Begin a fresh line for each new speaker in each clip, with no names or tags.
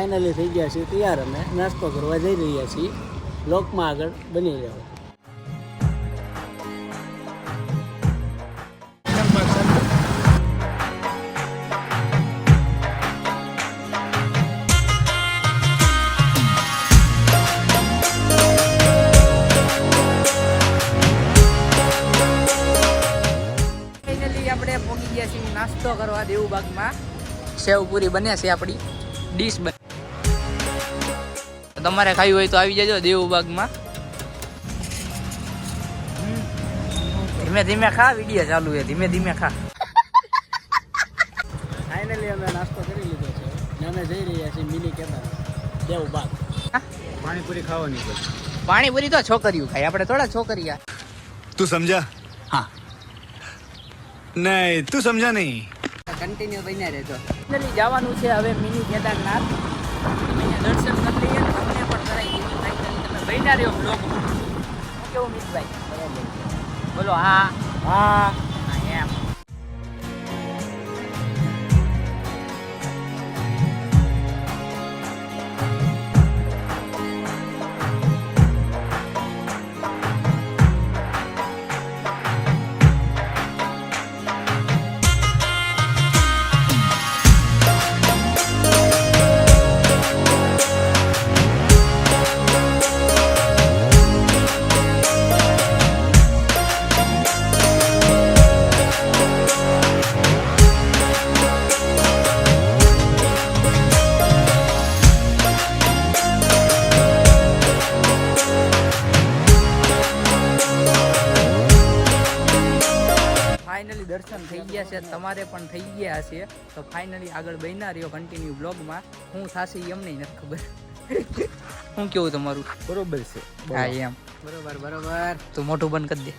Finally થઈ ગયા છીએ. તૈયાર અમે. નાસ્તો કરવા જઈ રહ્યા છીએ. લોકમાં આગળ બની રહ્યો
આપણે પહોંચી ગયા છીએ નાસ્તો કરવા દેવુબાગમાં. સેવ પૂરી બને છે આપણી. ડીશ બને તમારે ખાવી હોય તો આવી જજો દેવુબાગમાં. ધીમે ધીમે ખા વીડિયો ચાલુ છે. ધીમે ધીમે ખા.
ફાઇનલી અમે નાસ્તો કરી લીધો છે. અમે જઈ રહ્યા છીએ મિની કેદાર દેવુબાગ. પાણીપુરી ખાવાની છે.
પાણીપુરી તો છોકરીઓ ખાય. આપણે થોડા છોકરીયા.
તું સમજા?
હા.
નહીં તું સમજા નહીં.
કન્ટિન્યુ બન્યા રહેજો. જવાનું છે હવે મિની કેદારનાથ. દર્શન બન્યા રહ્યો બ્લોગમાં કેવું મિતભાઈ બોલો હા
હા
દર્શન થઈ ગયા છે તમારે પણ થઈ ગયા હશે. તો ફાઇનલી આગળ બન્યા રહ્યો કન્ટિન્યુ બ્લોગમાં હું થશે એમ નહીં નથી ખબર. હું કેવું તમારું?
બરોબર છે
હા એમ.
બરોબર બરોબર.
તું મોટું બંધ કરી દે.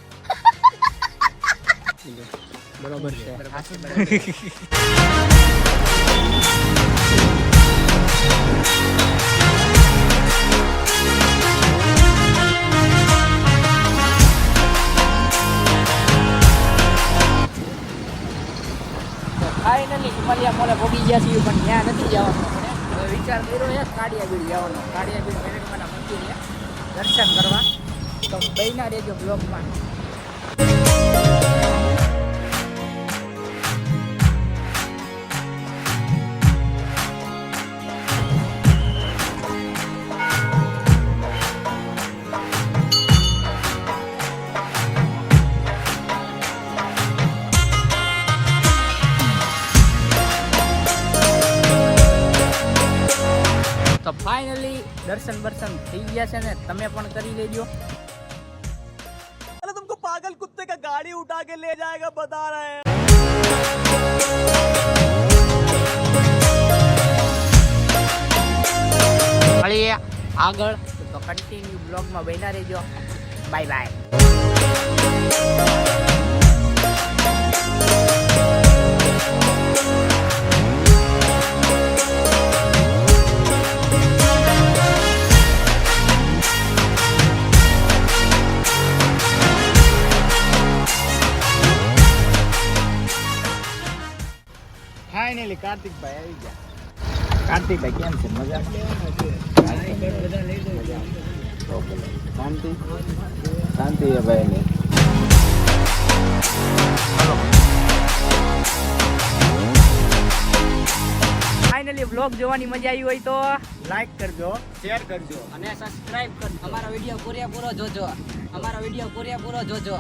બરોબર છે.
ફાઇનલી હિમાલયા મોલે પહોંચી ગયા છીએ, પણ ત્યાં નથી જવાનું હવે વિચાર કર્યો છે, કાળિયાબીડ જવાનો. કાળિયાબીડ મેરડીમાના મંદિરે દર્શન કરવા. તો બહેના રેજો બ્લોગમાં. ફાઇનલી દર્શન બર્શન થઈ ગયા છે ને તમે પણ કરી લેજો
तुमको पागल कुत्ते का गाड़ी उठा के ले जाएगा बता रहे हैं
મળીએ આગળ તો કન્ટિન્યુ બ્લોગમાં બન્યા રહેજો બાય બાય
ફાઇનલી કાર્તિકભાઈ આવી ગયા. કાર્તિકભાઈ કેમ છે? મજા શાંતિ? શાંતિ હે ભાઈ ને
ફાઇનલી બ્લોગ જોવાની મજા આવી હોય તો
લાઈક કરજો શેર કરજો.
અને સબસ્ક્રાઇબ કરજો અમારા વીડિયો પૂરેપૂરો જોજો. અમારો વીડિયો પૂરેપૂરો જોજો.